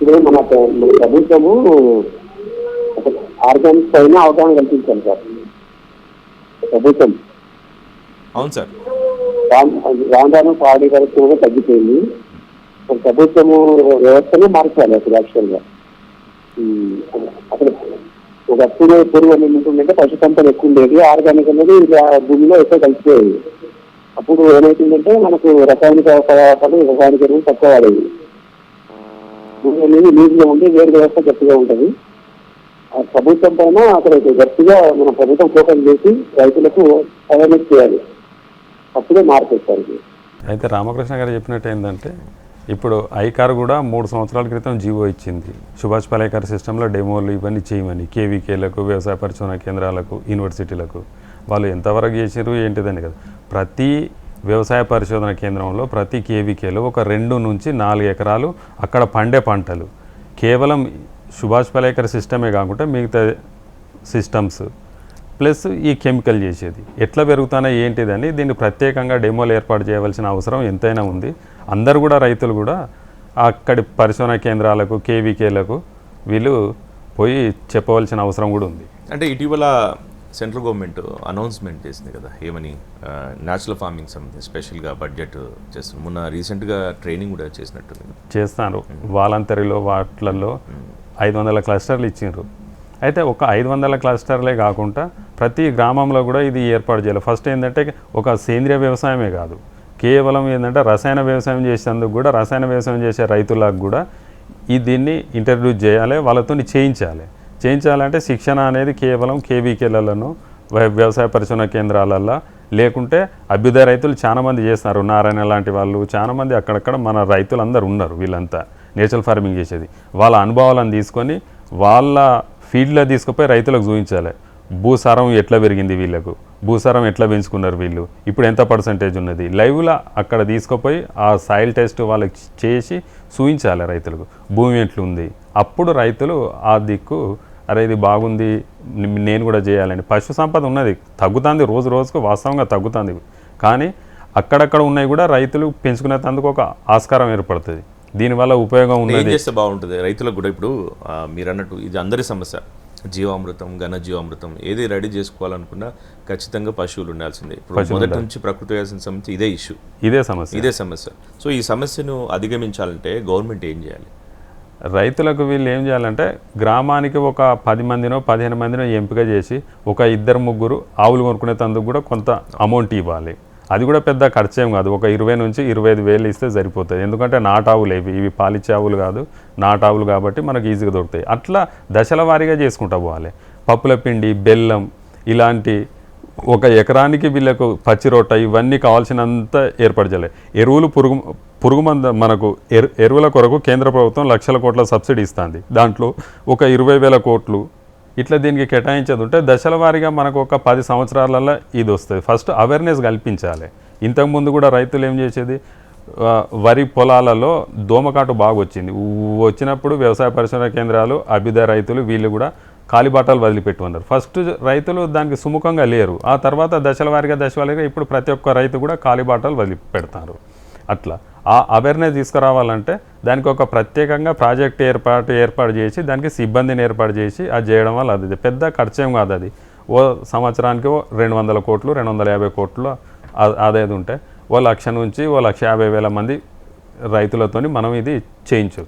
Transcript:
ఇప్పుడు మన ప్ర- మన ప్రభుత్వము ఆర్గానిక్ పైన అవగాహన కల్పించాలి సార్. ప్రభుత్వం. అవును సార్. రాను పాడి వరకు కూడా తగ్గిపోయింది. ప్రభుత్వము వ్యవస్థనే మార్చాలి అసలు యాక్చువల్గా. అసలు ఒకప్పుడు పురుగు అనేది ఉంటుందంటే పశు సంపద ఎక్కువ ఉండేది ఆర్గానిక్ అనేది భూమిలో ఎక్కువ కలిసిపోయేది అప్పుడు ఏమవుతుందంటే మనకు రసాయనిక పదార్థాలు రసాయనిక ఎరువులు తక్కువ వాడేది భూమి అనేది నీటిలో ఉంటే వేరు వ్యవస్థ గట్టిగా ఉంటుంది. ఆ ప్రభుత్వం పైన అక్కడ గట్టిగా మన ప్రభుత్వం ఫోకస్ చేసి రైతులకు అవేర్నెస్ చేయాలి. అప్పుడే మార్పు వస్తారు అయితే రామకృష్ణ గారు చెప్పినట్టు ఏంటంటే ఇప్పుడు ఐకార్ కూడా మూడు సంవత్సరాల క్రితం జీవో ఇచ్చింది. సుభాష్ పాలేకర్ సిస్టంలో డెమోలు ఇవన్నీ చేయమని కేవీకేలకు వ్యవసాయ పరిశోధన కేంద్రాలకు యూనివర్సిటీలకు వాళ్ళు ఎంతవరకు చేసారు ఏంటిదని కదా. ప్రతి వ్యవసాయ పరిశోధన కేంద్రంలో ప్రతి కేవీకేలో ఒక రెండు నుంచి నాలుగు ఎకరాలు అక్కడ పండే పంటలు. కేవలం సుభాష్ పాలేకర్ సిస్టమే కాకుండా మిగతా సిస్టమ్స్ ప్లస్ ఈ కెమికల్ చేసేది. ఎట్లా పెరుగుతానో ఏంటిదని దీన్ని ప్రత్యేకంగా డెమోలు ఏర్పాటు చేయవలసిన అవసరం ఎంతైనా ఉంది. అందరు కూడా రైతులు కూడా అక్కడి పరిశోధన కేంద్రాలకు కేవీకేలకు వీళ్ళు పోయి చెప్పవలసిన అవసరం కూడా ఉంది. అంటే ఇటీవల సెంట్రల్ గవర్నమెంట్ అనౌన్స్మెంట్ చేసింది కదా ఏమని న్యాచురల్ ఫార్మింగ్ సంబంధించి స్పెషల్గా బడ్జెట్ చేస్తుంది మొన్న రీసెంట్గా ట్రైనింగ్ కూడా చేసినట్టుంది చేస్తున్నారు. వాలంతరీలో వాటిలలో ఐదు వందల క్లస్టర్లు ఇచ్చిండ్రు. అయితే ఒక ఐదు వందల క్లస్టర్లే కాకుండా ప్రతి గ్రామంలో కూడా ఇది ఏర్పాటు చేయాలి. ఫస్ట్ ఏంటంటే ఒక సేంద్రియ వ్యవసాయమే కాదు. కేవలం ఏంటంటే రసాయన వ్యవసాయం చేసేందుకు కూడా రసాయన వ్యవసాయం చేసే రైతులకు కూడా ఈ దీన్ని ఇంట్రడ్యూస్ చేయాలి వాళ్ళతో చేయించాలి. చేయించాలంటే శిక్షణ అనేది కేవలం కేవీకేలలో వ్యవసాయ పరిశోధన కేంద్రాలల్లో. లేకుంటే అభ్యుదయ రైతులు చాలామంది చేస్తున్నారు. నారాయణ లాంటి వాళ్ళు చాలా మంది అక్కడక్కడ మన రైతులందరూ ఉన్నారు వీళ్ళంతా. నేచురల్ ఫార్మింగ్ చేసేది. వాళ్ళ అనుభవాలను తీసుకొని వాళ్ళ ఫీల్డ్లో తీసుకుపోయి రైతులకు చూపించాలి. భూసారం ఎట్లా పెరిగింది వీళ్ళకు? భూసారం ఎట్లా పెంచుకున్నారు వీళ్ళు? ఇప్పుడు ఎంత పర్సంటేజ్ ఉన్నది? లైవ్లో అక్కడ తీసుకుపోయి ఆ సాయిల్ టెస్ట్ వాళ్ళకి చేసి చూపించాలి రైతులకు. భూమి ఎట్లుంది? అప్పుడు రైతులు ఆ దిక్కు అరే ఇది బాగుంది నేను కూడా చేయాలని. పశు సంపద ఉన్నది. తగ్గుతుంది రోజు రోజుకు వాస్తవంగా తగ్గుతుంది. కానీ అక్కడక్కడ ఉన్నాయి కూడా రైతులు పెంచుకునేందుకు ఒక ఆస్కారం ఏర్పడుతుంది. దీనివల్ల ఉపయోగం ఉన్నది. చేస్తే బాగుంటుంది? రైతులకు కూడా ఇప్పుడు మీరు అన్నట్టు ఇది అందరి సమస్య. జీవామృతం ఘన జీవామృతం ఏది రెడీ చేసుకోవాలనుకున్నా ఖచ్చితంగా పశువులు ఉండాల్సిందే. ఇప్పుడు మొదటి నుంచి ప్రకృతి వ్యవసాయం సంబంధించి ఇదే ఇష్యూ ఇదే సమస్య. ఇదే సమస్య. సో ఈ సమస్యను అధిగమించాలంటే గవర్నమెంట్ ఏం చేయాలి? రైతులకు వీళ్ళు ఏం చేయాలంటే గ్రామానికి ఒక పది మందినో పదిహేను మందినో ఎంపిక చేసి ఒక ఇద్దరు ముగ్గురు ఆవులు కొనుక్కునేందుకు కూడా కొంత అమౌంట్ ఇవ్వాలి. అది కూడా పెద్ద ఖర్చేం కాదు. ఒక ఇరవై నుంచి ఇరవై ఐదు వేలు ఇస్తే సరిపోతుంది. ఎందుకంటే నాటావులు ఇవి ఇవి పాలిచ్చే ఆవులు కాదు. నాటావులు కాబట్టి మనకు ఈజీగా దొరుకుతాయి. అట్లా దశల వారీగా చేసుకుంటా పోవాలి. పప్పుల పిండి బెల్లం ఇలాంటి ఒక ఎకరానికి వీళ్ళకు పచ్చి రొట్ట ఇవన్నీ కావాల్సినంత ఏర్పాటు ఎరువులు పురుగు పురుగు మంద మనకు ఎరు ఎరువుల కొరకు కేంద్ర ప్రభుత్వం లక్షల కోట్ల సబ్సిడీ ఇస్తుంది. దాంట్లో ఒక ఇరవై వేల కోట్లు ఇట్లా దీనికి కేటాయించేది ఉంటే దశల వారీగా మనకు ఒక పది సంవత్సరాలలో ఇది వస్తుంది. ఫస్ట్ అవేర్నెస్ కల్పించాలి. ఇంతకుముందు కూడా రైతులు ఏం చేసేది? వరి పొలాలలో దోమకాటు బాగా వచ్చింది వచ్చినప్పుడు వ్యవసాయ పరిశోధన కేంద్రాలు అభ్యుదయ రైతులు వీళ్ళు కూడా కాలిబాటలు వదిలిపెట్టి ఉన్నారు. ఫస్ట్ రైతులు దానికి సుముఖంగా లేరు. ఆ తర్వాత దశల వారీగా దశ వారీగా ఇప్పుడు ప్రతి ఒక్క రైతు కూడా కాలిబాటలు వదిలిపెడతారు. అట్లా ఆ అవేర్నెస్ తీసుకురావాలంటే దానికి ఒక ప్రత్యేకంగా ప్రాజెక్ట్ ఏర్పాటు ఏర్పాటు చేసి దానికి సిబ్బందిని ఏర్పాటు చేసి అది చేయడం వల్ల అది పెద్ద ఖర్చేం కాదు అది. ఓ సంవత్సరానికి ఓ రెండు వందల కోట్లు రెండు వందల యాభై కోట్లు ఆదాయం ఉంటే ఓ లక్ష నుంచి ఓ లక్ష యాభై వేల మంది రైతులతోని మనం ఇది చేయించు